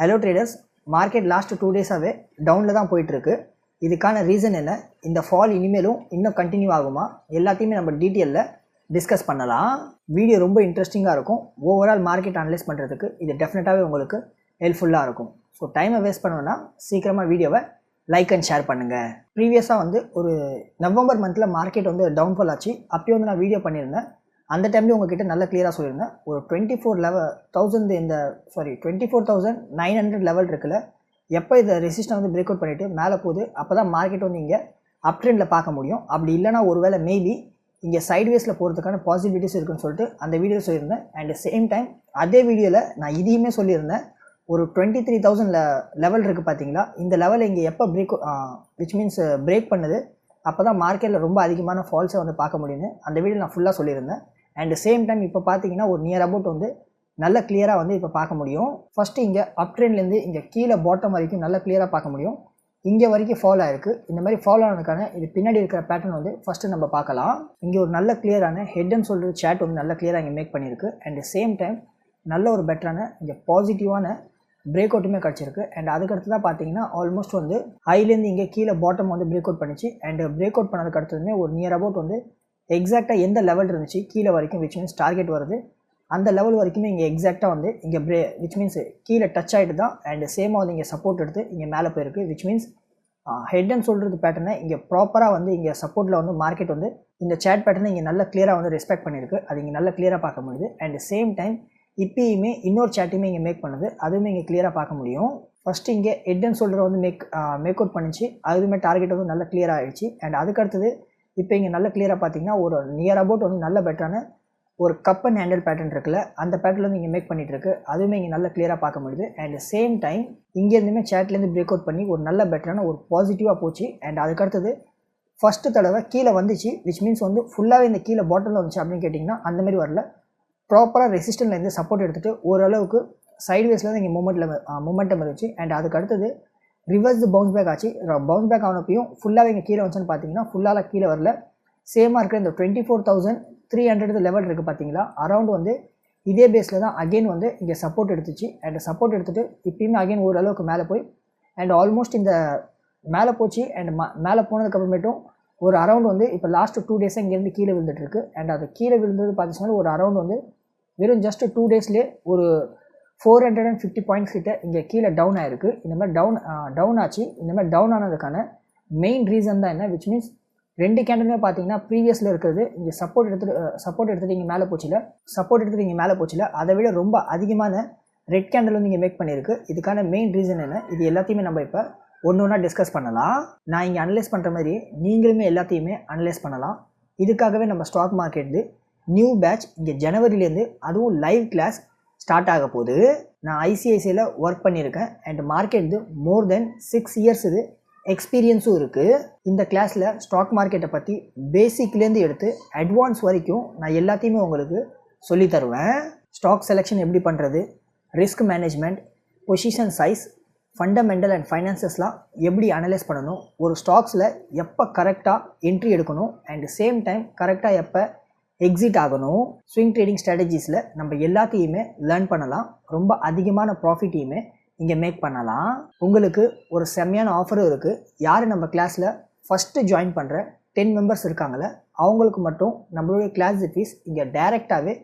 Hello traders market last two டேஸாகவே டவுனில் தான் போயிட்டுருக்கு. இதுக்கான ரீசன் என்ன? இந்த ஃபால் இனிமேலும் இன்னும் கண்டினியூ ஆகுமா? எல்லாத்தையுமே நம்ம டீட்டெயிலில் டிஸ்கஸ் பண்ணலாம். வீடியோ ரொம்ப இன்ட்ரெஸ்டிங்காக இருக்கும். ஓவரால் மார்க்கெட் அனலைஸ் பண்ணுறதுக்கு இது டெஃபினட்டாகவே உங்களுக்கு ஹெல்ப்ஃபுல்லாக இருக்கும். ஸோ டைமை வேஸ்ட் பண்ணணும்னா சீக்கிரமாக வீடியோவை லைக் அண்ட் ஷேர் பண்ணுங்கள் ப்ரீவியஸாக வந்து ஒரு நவம்பர் மந்தில் மார்க்கெட் வந்து டவுன்ஃபால் ஆச்சு. அப்பயும் வந்து நான் வீடியோ பண்ணியிருந்தேன். அந்த டைம்லேயும் உங்ககிட்ட நல்லா கிளியராக சொல்லியிருந்தேன் ஒரு டுவெண்ட்டி ஃபோர் லெவல் தௌசண்ட் இந்த sorry twenty four thousand nine hundred level இருக்குல்ல எப்போ இதை ரெசிஸ்டை வந்து பிரேக் அவுட் பண்ணிவிட்டு மேலே போகுது அப்போ தான் மார்க்கெட் வந்து இங்கே அப் ட்ரெண்டில் பார்க்க முடியும். அப்படி இல்லைனா ஒருவேளை மேபி இங்கே சைட்வேஸில் போகிறதுக்கான பாசிபிலிட்டிஸ் இருக்குன்னு சொல்லிட்டு அந்த வீடியோ சொல்லியிருந்தேன். அண்ட் சேம் டைம் அதே வீடியோவில் நான் இதையுமே சொல்லியிருந்தேன். ஒரு டுவெண்ட்டி த்ரீ தௌசண்ட் லெவல் இருக்குது பார்த்தீங்களா இந்த லெவல் இங்கே எப்போ பிரேக் விச் மீன்ஸ் பிரேக் பண்ணுது அப்போ தான் மார்க்கெட்டில் ரொம்ப அதிகமான ஃபால்ஸை வந்து பார்க்க முடியும்னு அந்த வீடியோ நான் ஃபுல்லாக சொல்லியிருந்தேன். அண்ட் சேம் டைம் இப்போ பார்த்தீங்கன்னா ஒரு நியர் அபவுட் வந்து நல்ல கிளியராக வந்து இப்போ பார்க்க முடியும். ஃபஸ்ட்டு இங்கே அப் ட்ரெண்ட்லேருந்து இங்கே கீழே பாட்டம் வரைக்கும் நல்லா கிளியராக பார்க்க முடியும். இங்கே வரைக்கும் ஃபாலோ ஆயிருக்கு. இந்த மாதிரி ஃபாலோ ஆனதுக்கான இது பின்னாடி இருக்கிற பேட்டர்ன் வந்து ஃபஸ்ட்டு நம்ம பார்க்கலாம் இங்கே ஒரு நல்ல கிளியரான ஹெட்னு சொல்கிற சேட் வந்து நல்ல கிளியராக இங்கே மேக் பண்ணியிருக்கு. அண்ட் சேம் டைம் நல்ல ஒரு பெட்டரான இங்கே பாசிட்டிவான பிரேக் அவுட்டுமே கிடச்சிருக்கு. அண்ட் அதுக்கடுத்து தான் பார்த்தீங்கன்னா ஆல்மோஸ்ட் வந்து ஹைலேருந்து இங்கே கீழே பாட்டம் வந்து பிரேக் அவுட் பண்ணிச்சு. அண்ட் பிரேக் அவுட் பண்ணதுக்கு அடுத்ததுமே ஒரு நியர் அபவுட் வந்து எக்ஸாக்டாக எந்த லெவல் இருந்துச்சு? கீழே வரைக்கும் விச் மீன்ஸ் டார்கெட் வருது. அந்த லெவல் வரைக்குமே இங்கே எக்ஸாக்டாக வந்து இங்கே பிரே விச் மீன்ஸ் கீழே டச் ஆகிட்டு தான் அண்ட் சேமாக வந்து இங்கே சப்போர்ட் எடுத்து இங்கே மேலே போயிருக்கு. விச் மீன்ஸ் ஹெட் அண்ட் சொல்கிறது பேட்டர்னை இங்கே ப்ராப்பராக வந்து இங்கே சப்போர்ட்டில் வந்து மார்க்கெட் வந்து இந்த சேட் பேட்டர்னை இங்கே நல்லா கிளியராக வந்து ரெஸ்பெக்ட் பண்ணியிருக்கு. அது இங்கே நல்லா கிளியராக பார்க்க முடியுது. அண்ட் சேம் டைம் இப்பயுமே இன்னொரு சேட்டையுமே இங்கே மேக் பண்ணுது. அதுவுமே இங்கே கிளியராக பார்க்க முடியும். ஃபஸ்ட்டு இங்கே ஹெட் அண்ட் ஷோல்டர் வந்து மேக் மேக் அவுட் பண்ணிச்சு. அதுவுமே டார்கெட் வந்து நல்லா கிளியர் ஆகிடுச்சு அண்ட் அதுக்கடுத்தது இப்போ இங்கே நல்ல கிளியராக பார்த்தீங்கன்னா ஒரு நியர் அபவுட் வந்து நல்ல பெட்டரான ஒரு கப் அண்ட் ஹேண்டில் பேட்டர்ன் இருக்குல்ல அந்த பேட்டர்ன் வந்து இங்கே மேக் பண்ணிட்டு இருக்கு. அதுவுமே இங்கே நல்ல கிளியராக பார்க்க முடியுது. அண்ட் சேம் டைம் இங்கேருந்துமே சேட்லேருந்து பிரேக் அவுட் பண்ணி ஒரு நல்ல பெட்டரான ஒரு பாசிட்டிவாக போச்சு. அண்ட் அதுக்கடுத்தது ஃபஸ்ட்டு தடவை கீழே வந்துச்சு விச் மீன்ஸ் வந்து ஃபுல்லாகவே இந்த கீழே பாட்டிலில் வந்துச்சு அப்படின்னு கேட்டிங்கன்னா அந்த மாதிரி வரல. ப்ராப்பராக ரெசிஸ்டன்ட்லேருந்து சப்போர்ட் எடுத்துகிட்டு ஓரளவுக்கு சைட்வேஸில் இங்கே மூமெண்ட்டில் மூமெண்ட்டம் இருந்துச்சு அண்ட் அதுக்கு அடுத்தது ரிவர்ஸ் பவுன்ஸ் பேக் ஆச்சு. பவுன்ஸ் பேக் ஆனப்பையும் ஃபுல்லாகவே இங்கே கீழே வந்துச்சுன்னு பார்த்தீங்கன்னா ஃபுல்லாக கீழே வரல. சேமாக இருக்கிற இந்த twenty four thousand three hundred level இருக்குது பார்த்தீங்களா அரௌண்ட் வந்து இதே பேஸில் தான் அகெயின் வந்து இங்கே சப்போர்ட் எடுத்துச்சு. அண்ட் சப்போர்ட் எடுத்துகிட்டு இப்பயுமே அகெயின் ஓரளவுக்கு மேலே போய் அண்ட் ஆல்மோஸ்ட் இந்த மேலே போச்சு. அண்ட் ம மேலே போனதுக்கப்புறமேட்டும் ஒரு அரௌண்ட் வந்து இப்போ லாஸ்ட் டூ டேஸாக இங்கேருந்து கீழே விழுந்துட்டுருக்கு அண்ட் அது கீழே விழுந்தது பார்த்தீங்கன்னா ஒரு அரௌண்ட் வந்து வெறும் ஜஸ்ட் டூ டேஸ்லேயே ஒரு four hundred and fifty points கிட்ட இங்கே கீழே டவுன் ஆயிருக்கு. இந்த மாதிரி டவுன் டவுன் ஆச்சு. இந்த மாதிரி டவுன் ஆனதுக்கான மெயின் ரீசன் தான் என்ன? விச் மீன்ஸ் ரெண்டு கேண்டலுமே பார்த்தீங்கன்னா ப்ரீவியஸில் இருக்கிறது. இங்கே சப்போர்ட் எடுத்து சப்போர்ட் எடுத்துகிட்டு இங்கே மேலே போச்சுல. சப்போர்ட் எடுத்துகிட்டு இங்கே மேலே போச்சுல. அதை விட ரொம்ப அதிகமான ரெட் கேண்டில் வந்து இங்கே மேக் பண்ணியிருக்கு. இதுக்கான மெயின் ரீசன் என்ன? இது எல்லாத்தையுமே நம்ம இப்போ ஒன்று ஒன்றா டிஸ்கஸ் பண்ணலாம். நான் இங்கே அனலைஸ் பண்ணுற மாதிரி நீங்களுமே எல்லாத்தையுமே அனலைஸ் பண்ணலாம். இதுக்காகவே நம்ம ஸ்டாக் மார்க்கெட்டு நியூ பேட்ச் இங்கே ஜனவரிலேருந்து அதுவும் லைவ் கிளாஸ் ஸ்டார்ட் ஆக போகுது நான் ஐசிஐசியில் ஒர்க் பண்ணியிருக்கேன் அண்ட் மார்க்கெட் இது மோர் தென் சிக்ஸ் இயர்ஸ் இது எக்ஸ்பீரியன்ஸும் இருக்குது இந்த கிளாஸில் ஸ்டாக் மார்க்கெட்டை பற்றி பேசிக்லேருந்து எடுத்து அட்வான்ஸ் வரைக்கும் நான் எல்லாத்தையுமே உங்களுக்கு சொல்லி தருவேன். ஸ்டாக் செலெக்ஷன் எப்படி பண்ணுறது risk management position size fundamental and ஃபைனான்சஸ்லாம் எப்படி அனலைஸ் பண்ணணும் ஒரு ஸ்டாக்ஸில் எப்போ கரெக்டாக என்ட்ரி எடுக்கணும் அண்ட் சேம் டைம் கரெக்டாக எப்போ எக்ஸிட் ஆகணும். ஸ்விங் ட்ரேடிங் ஸ்ட்ராட்டஜிஸில் நம்ம எல்லாத்தையுமே லேர்ன் பண்ணலாம். ரொம்ப அதிகமான ப்ராஃபிட்டையுமே இங்கே மேக் பண்ணலாம். உங்களுக்கு ஒரு செம்மையான ஆஃபரும் இருக்குது யார் நம்ம கிளாஸில் ஃபஸ்ட்டு ஜாயின் பண்ணுற டென் மெம்பர்ஸ் இருக்காங்களே அவங்களுக்கு மட்டும் நம்மளுடைய கிளாஸ் ஃபீஸ் இங்கே டைரெக்டாகவே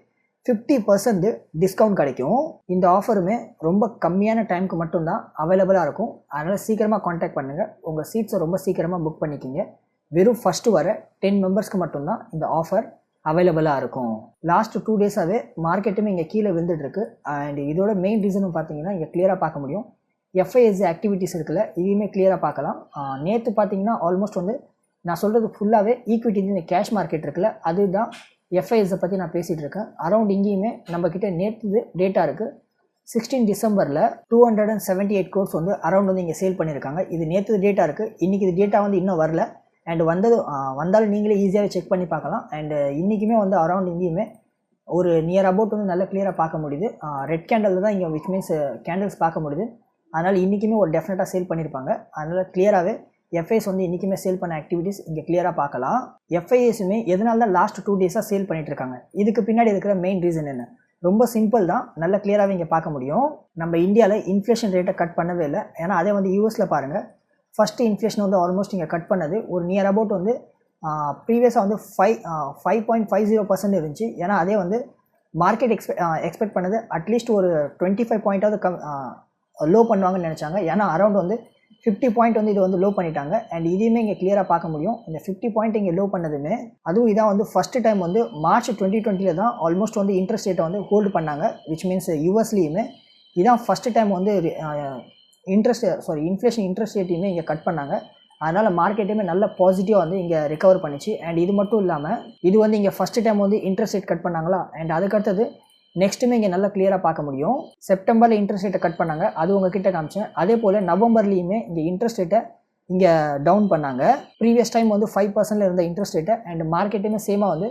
ஃபிஃப்டி பர்சன்ட் டிஸ்கவுண்ட் கிடைக்கும். இந்த ஆஃபருமே ரொம்ப கம்மியான டைமுக்கு மட்டும்தான் அவைலபிளாக இருக்கும். அதனால் சீக்கிரமாக காண்டாக்ட் பண்ணுங்கள் உங்கள் சீட்ஸை ரொம்ப சீக்கிரமாக புக் பண்ணிக்கிங்க. வெறும் ஃபஸ்ட்டு வர டென் மெம்பர்ஸ்க்கு மட்டும்தான் இந்த ஆஃபர் அவைலபிளாக இருக்கும். லாஸ்ட் டூ டேஸாகவே மார்க்கெட்டுமே இங்கே கீழே விழுந்துட்டுருக்கு. அண்ட் இதோட மெயின் ரீசனும் பார்த்தீங்கன்னா இங்கே கிளியராக பார்க்க முடியும். எஃப்ஐஎஸ்சி ஆக்டிவிட்டிஸ் இருக்குல்ல இதையுமே கிளியராக பார்க்கலாம். நேற்று பார்த்தீங்கன்னா ஆல்மோஸ்ட் வந்து நான் சொல்கிறது ஃபுல்லாகவே ஈக்விட்டி இந்த கேஷ் மார்க்கெட் இருக்குல்ல அதுதான் எஃப்ஐஎஸை பற்றி நான் பேசிகிட்டு இருக்கேன். அரௌண்ட் இங்கேயுமே நம்மக்கிட்ட நேற்று டேட்டா இருக்குது சிக்ஸ்டீன் டிசம்பரில் two hundred and seventy eight course வந்து அரௌண்ட் வந்து இங்கே சேல் பண்ணியிருக்காங்க. இது நேற்று டேட்டா இருக்குது இன்றைக்கி இது டேட்டா வந்து இன்னும் வரல. அண்ட் வந்தது வந்தாலும் நீங்களே ஈஸியாகவே செக் பண்ணி பார்க்கலாம். அண்டு இன்றைக்குமே வந்து அரவுண்ட் இங்கேயுமே ஒரு நியர் அபவுட் வந்து நல்லா கிளியராக பார்க்க முடியுது. ரெட் கேண்டலில் தான் இங்கே விச் மீன்ஸ் கேண்டில்ஸ் பார்க்க முடியுது. அதனால் இன்றைக்குமே ஒரு டெஃபினட்டாக சேல் பண்ணியிருப்பாங்க. அதனால் கிளியராகவே எஃப்ஐஎஸ் வந்து இன்றைக்குமே சேல் பண்ண ஆக்டிவிட்டீஸ் இங்கே கிளியராக பார்க்கலாம். எஃப்ஐஎஸுமே எதனால தான் லாஸ்ட் டூ டேஸாக சேல் பண்ணிட்டு இருக்காங்க? இதுக்கு பின்னாடி இருக்கிற மெயின் ரீசன் என்ன? ரொம்ப சிம்பிள் தான். நல்ல கிளியராகவே இங்கே பார்க்க முடியும். நம்ம இந்தியாவில் இன்ஃப்ளேஷன் ரேட்டை கட் பண்ணவே இல்லை. ஏன்னா அதே வந்து யூஎஸில் பாருங்கள் ஃபஸ்ட்டு இன்ஃப்ளேஷன் வந்து ஆல்மோஸ்ட் இங்கே கட் பண்ணது ஒரு நியர் அபவுட் வந்து ப்ரீவியஸாக வந்து five five point five zero percent இருந்துச்சு. ஏன்னா அதே வந்து மார்க்கெட் எக்ஸ்பெ எக்ஸ்பெக்ட் பண்ணது அட்லீஸ்ட் ஒரு டுவெண்ட்டி ஃபைவ் பாயிண்ட்டாவது கம் லோ பண்ணுவாங்கன்னு நினச்சாங்க. ஏன்னா அரௌண்ட் வந்து ஃபிஃப்டி பாயிண்ட் வந்து இது வந்து லோ பண்ணிட்டாங்க. அண்ட் இதையுமே இங்கே கிளியராக பார்க்க முடியும். இந்த ஃபிஃப்டி பாயிண்ட் இங்கே லோ பண்ணதுமே அதுவும் இதான் வந்து ஃபஸ்ட்டு டைம் வந்து மார்ச் டுவெண்ட்டி டுவெண்ட்டியில் தான் ஆல்மோஸ்ட் வந்து இன்ட்ரெஸ்ட் ரேட்டை வந்து ஹோல்டு பண்ணாங்க. விச் மீன்ஸ் யூஎஸ்லேயுமே இதான் ஃபஸ்ட்டு டைம் வந்து இன்ட்ரெஸ்ட் சாரி இன்ஃப்ளேஷன் இன்ட்ரெஸ்ட் ரேட்டையுமே இங்கே கட் பண்ணாங்க. அதனால் மார்க்கெட்டுமே நல்ல பாசிட்டிவாக வந்து இங்கே ரிகவர் பண்ணிச்சு. அண்ட் இது மட்டும் இல்லாமல் இது வந்து இங்கே ஃபஸ்ட்டு டைம் வந்து இன்ட்ரெஸ்ட் ரேட் கட் பண்ணாங்களா? அண்ட் அதுக்கடுத்தது நெக்ஸ்ட்டுமே இங்கே நல்லா கிளியராக பார்க்க முடியும். செப்டம்பரில் இன்ட்ரெஸ்ட் ரேட்டை கட் பண்ணாங்க. அது உங்ககிட்ட காமிச்சேன். அதே போல் நவம்பர்லேயுமே இங்கே இன்ட்ரெஸ்ட் ரேட்டை இங்கே டவுன் பண்ணாங்க. ப்ரீவியஸ் டைம் வந்து ஃபைவ் பர்சன்டில் இருந்த இன்ட்ரெஸ்ட் ரேட்டை அண்ட் மார்க்கெட்டுமே சேமாக வந்து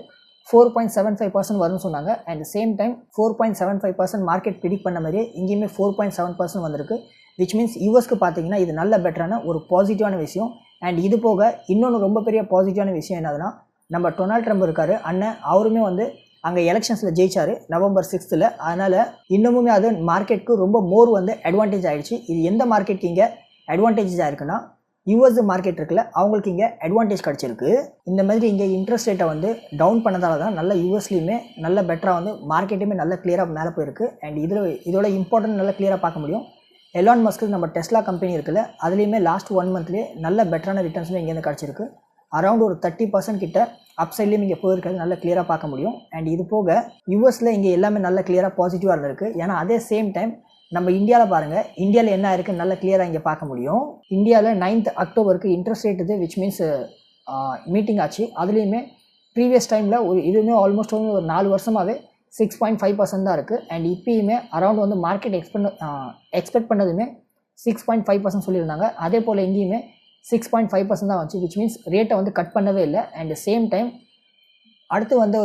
four point seven five percent வரும்னு சொன்னாங்க. And same time four point seven five percent market predict பண்ண மாதிரியே இங்கேயுமே ஃபோர் பாயிண்ட் செவன் பர்சன்ட் வந்திருக்கு. விச் மீன்ஸ் யூஎஸ்க்கு பார்த்தீங்கன்னா இது நல்ல பெட்டரான ஒரு பாசிட்டிவான விஷயம். அண்ட் இது போக இன்னொன்று ரொம்ப பெரிய பாசிட்டிவான விஷயம் என்னதுன்னா நம்ம டொனால்ட் ட்ரம்ப் இருக்கார் அண்ணன் அவருமே வந்து அங்கே எலெக்ஷன்ஸில் ஜெயிச்சார் நவம்பர் சிக்ஸ்த்தில் அதனால் இன்னமுமே அது மார்க்கெட்டுக்கு ரொம்ப மோர் வந்து அட்வான்டேஜ் ஆகிடுச்சு இது எந்த மார்க்கெட்டுக்கு இங்கே அட்வான்டேஜஸ் ஆயிருக்குன்னா யூஎஸ் மார்க்கெட் இருக்குல்ல அவங்களுக்கு இங்கே அட்வான்டேஜ் கிடச்சிருக்கு. இந்த மாதிரி இங்கே இன்ட்ரெஸ்ட் ரேட்டை வந்து டவுன் பண்ணதால தான் நல்ல யூஎஸ்லேயுமே நல்ல பெட்டராக வந்து மார்க்கெட்டுமே நல்ல கிளியராக மேலே போயிருக்கு. அண்ட் இதில் இதோட இம்பார்ட்டன்ட் நல்லா கிளியராக பார்க்க முடியும். எலான் மஸ்க்கு நம்ம டெஸ்லா கம்பெனி இருக்குல்ல அதுலேயுமே லாஸ்ட் ஒன் மந்த்லேயே நல்ல பெட்டரான ரிட்டர்ன்ஸுமே இங்கேருந்து கிடச்சிருக்கு. அரௌண்ட் ஒரு தேர்ட்டி பர்சன்ட் கிட்ட அப்சைட்லேயும் இங்கே போயிருக்கிறது நல்லா கிளியராக பார்க்க முடியும். அண்ட் இது போக யூஎஸில் இங்கே எல்லாமே நல்ல கிளியராக பாசிட்டிவாக இருந்திருக்கு. ஏன்னா அதே சேம் டைம் நம்ம இந்தியாவில் பாருங்கள் இந்தியாவில் என்ன இருக்குன்னு நல்லா கிளியராக இங்கே பார்க்க முடியும். இந்தியாவில் நைன்த் அக்டோபருக்கு இன்ட்ரெஸ்ட் ரேட் இது விச் மீன்ஸ் மீட்டிங் ஆச்சு. அதுலேயுமே ப்ரீவியஸ் டைமில் ஒரு இதுவுமே ஆல்மோஸ்ட் வந்து ஒரு நாலு வருஷமாகவே சிக்ஸ் பாயிண்ட் ஃபைவ் பர்சன்ட் தான் இருக்குது அண்ட் இப்போயுமே அரௌண்ட் வந்து மார்க்கெட் எக்ஸ்பெண்ட் எக்ஸ்பெக்ட் பண்ணதுமே சிக்ஸ் பாயிண்ட் ஃபைவ் பர்சன்ட் சொல்லியிருந்தாங்க. அதே போல் எங்கேயுமே சிக்ஸ் பாயிண்ட் ஃபைவ் பர்சன்ட் தான் வந்துச்சு விச் மீன்ஸ் ரேட்டை வந்து கட் பண்ணவே இல்லை. அண்ட் சேம் டைம் அடுத்து வந்து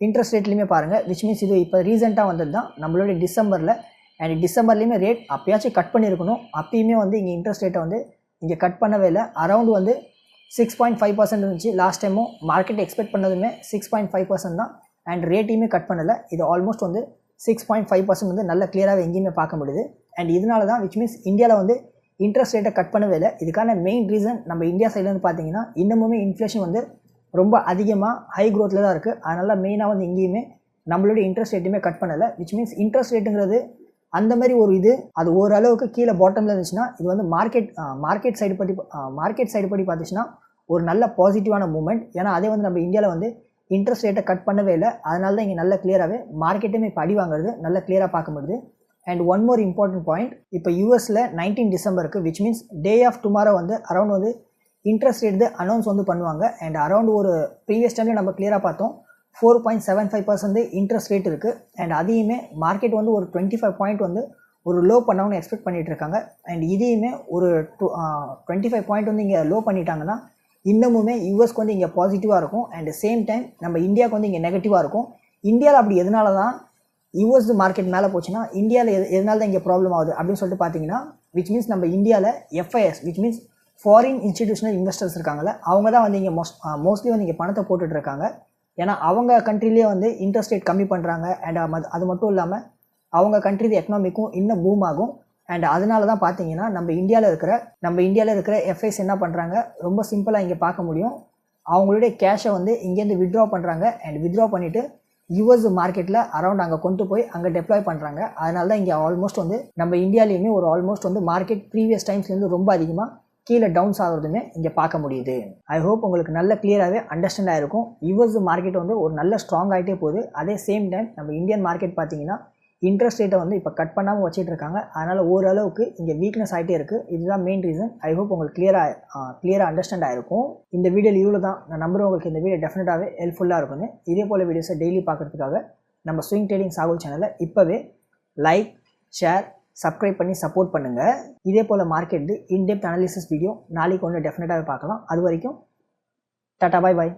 இன்ட்ரெஸ்ட் ரேட்லேயுமே பாருங்கள் விச் மீன்ஸ் இது இப்போ ரீசெண்டாக வந்தது தான். நம்மளுடைய டிசம்பரில் அண்ட் டிசம்பர்லேயுமே ரேட் அப்பயாச்சும் கட் பண்ணியிருக்கணும். அப்பயுமே வந்து இங்கே இன்ட்ரெஸ்ட் ரேட்டை வந்து இங்கே கட் பண்ணவே இல்லை. அரௌண்ட் வந்து சிக்ஸ் பாயிண்ட் ஃபைவ் பர்சன்ட் இருந்துச்சு லாஸ்ட் டைமும் மார்க்கெட் எக்ஸ்பெக்ட் பண்ணதுமே சிக்ஸ் பாயிண்ட் ஃபைவ் பர்சன்ட் தான். அண்ட் ரேட்டையுமே கட் பண்ணலை. இது ஆல்மோஸ்ட் வந்து சிக்ஸ் பாயிண்ட் ஃபைவ் பர்சன்ட் வந்து நல்ல கிளியராக எங்கேயுமே பார்க்க முடியுது. அண்ட் இதனால தான் விச் மீன்ஸ் இந்தியாவில் வந்து இன்ட்ரெஸ்ட் ரேட்டை கட் பண்ணவே இல்லை. இதுக்கான மெயின் ரீசன் நம்ம இந்தியா சைட்லேருந்து பார்த்தீங்கன்னா இன்னமுமே இன்ஃப்ளேஷன் வந்து ரொம்ப அதிகமாக ஹை க்ரோத்தில் தான் இருக்குது அதனால் மெயினாக வந்து இங்கேயுமே நம்மளுடைய இன்ட்ரெஸ்ட் ரேட்டுமே கட் பண்ணலை. விச் மீன்ஸ் இன்ட்ரெஸ்ட் ரேட்டுங்கிறது அந்த மாதிரி ஒரு இது அது ஓரளவுக்கு கீழே பாட்டமில் இருந்துச்சுன்னா இது வந்து மார்க்கெட் மார்க்கெட் சைடு படி மார்க்கெட் சைடு படி பார்த்துச்சுன்னா ஒரு நல்ல பாசிட்டிவான மூமெண்ட் ஏன்னா அதே வந்து நம்ம இந்தியாவில் வந்து இன்ட்ரெஸ்ட் ரேட்டை கட் பண்ணவே இல்லை. அதனால தான் இங்கே நல்ல கிளியராகவே மார்க்கெட்டுமே இப்போ அடி வாங்குறது நல்ல கிளியராக பார்க்க முடியுது. And one more important point இப்போ யூஎஸில் nineteen டிசம்பருக்கு which means day of tomorrow வந்து அரௌண்ட் வந்து இன்ட்ரெஸ்ட் ரேட் அனௌன்ஸ் வந்து பண்ணுவாங்க. அண்ட் அரௌண்ட் ஒரு ப்ரீவியஸ் டைமில் நம்ம கிளியராக பார்த்தோம் four point seven five percent interest rate இருக்குது அண்ட் அதையுமே மார்க்கெட் வந்து ஒரு டுவெண்ட்டி ஃபைவ் பாயிண்ட் வந்து ஒரு லோ பண்ணவங்க எக்ஸ்பெக்ட் பண்ணிகிட்டு இருக்காங்க. அண்ட் இதையுமே ஒரு டூ டுவெண்ட்டி ஃபைவ் பாயிண்ட் வந்து இங்கே லோ பண்ணிட்டாங்கன்னா இன்னமுமே யூஎஸ்க்கு வந்து இங்கே பாசிட்டிவாக இருக்கும். அண்ட் சேம் டைம் நம்ம இந்தியாவுக்கு வந்து இங்கே நெகட்டிவாக இருக்கும். இந்தியாவில் அப்படி எதனால தான் யூஎஸ் மார்க்கெட் மேலே போச்சுன்னா இந்தியாவில் எது எதனால தான் இங்கே ப்ராப்ளம் ஆகுது அப்படின்னு சொல்லிட்டு பார்த்தீங்கன்னா விச் மீன்ஸ் நம்ம இந்தியாவில் FIs which means foreign institutional investors இருக்காங்கல்ல அவங்க தான் வந்து இங்கே மோஸ்ட் மோஸ்ட்லி வந்து இங்கே பணத்தை போட்டுட்டு இருக்காங்க. ஏன்னா அவங்க கண்ட்ரிலேயே வந்து இன்ட்ரெஸ்ட் ரேட் கம்மி பண்ணுறாங்க அண்ட் அது மட்டும் இல்லாமல் அவங்க கண்ட்ரி எக்கனாமிக்கும் இன்னும் பூம் ஆகும். அண்ட் அதனால தான் பார்த்தீங்கன்னா நம்ம இந்தியாவில் இருக்கிற நம்ம இந்தியாவில் இருக்கிற எஃப்ஐஸ் என்ன பண்ணுறாங்க ரொம்ப சிம்பிளாக இங்கே பார்க்க முடியும். அவங்களுடைய கேஷை வந்து இங்கேருந்து வித்ட்ரா பண்ணுறாங்க அண்ட் வித்ட்ரா பண்ணிவிட்டு யூஎஸ் மார்க்கெட்டில் அரௌண்ட் அங்கே கொண்டு போய் அங்கே டெப்ளாய் பண்ணுறாங்க அதனால தான் இங்கே ஆல்மோஸ்ட் வந்து நம்ம இந்தியாலேயுமே ஒரு ஆல்மோஸ்ட் வந்து மார்க்கெட் ப்ரீவியஸ் டைம்ஸ்லேருந்து ரொம்ப அதிகமாக கீழே டவுன்ஸ் ஆகுறதுமே இங்கே பார்க்க முடியுது. ஐ ஹோப் உங்களுக்கு நல்ல கிளியராகவே அண்டர்ஸ்டாண்ட் ஆகிருக்கும் யூஎஸ் மார்க்கெட் வந்து ஒரு நல்ல ஸ்ட்ராங் ஆகிட்டே போகுது. அதே சேம் டைம் நம்ம இந்தியன் மார்க்கெட் பார்த்தீங்கன்னா இன்ட்ரெஸ்ட் ரேட்டை வந்து இப்போ கட் பண்ணாமல் வச்சுட்டு இருக்காங்க அதனால் ஓரளவுக்கு இங்கே வீக்னஸ் ஆகிட்டே இருக்குது இதுதான் மெயின் ரீசன் ஐ ஹோப் உங்களுக்கு கிளியராக கிளியராக அண்டர்ஸ்டாண்ட் ஆகிருக்கும் இந்த வீடியோவில் இவ்வளோ தான் நான் நம்புறேன் உங்களுக்கு இந்த வீடியோ டெஃபினட்டாகவே ஹெல்ப்ஃபுல்லாக இருக்கும்னு. இதே போல் வீடியோஸை டெய்லி பார்க்குறதுக்காக நம்ம ஸ்விங் ட்ரேடிங் சாகுல் சேனலை இப்போவே லைக் ஷேர் சப்ஸ்கிரைப் பண்ணி சப்போர்ட் பண்ணுங்கள் இதே போல் market in depth analysis video நாளைக்கு ஒன்று டெஃபினட்டாகவே பார்க்கலாம். அது வரைக்கும் டாட்டா பாய் பாய்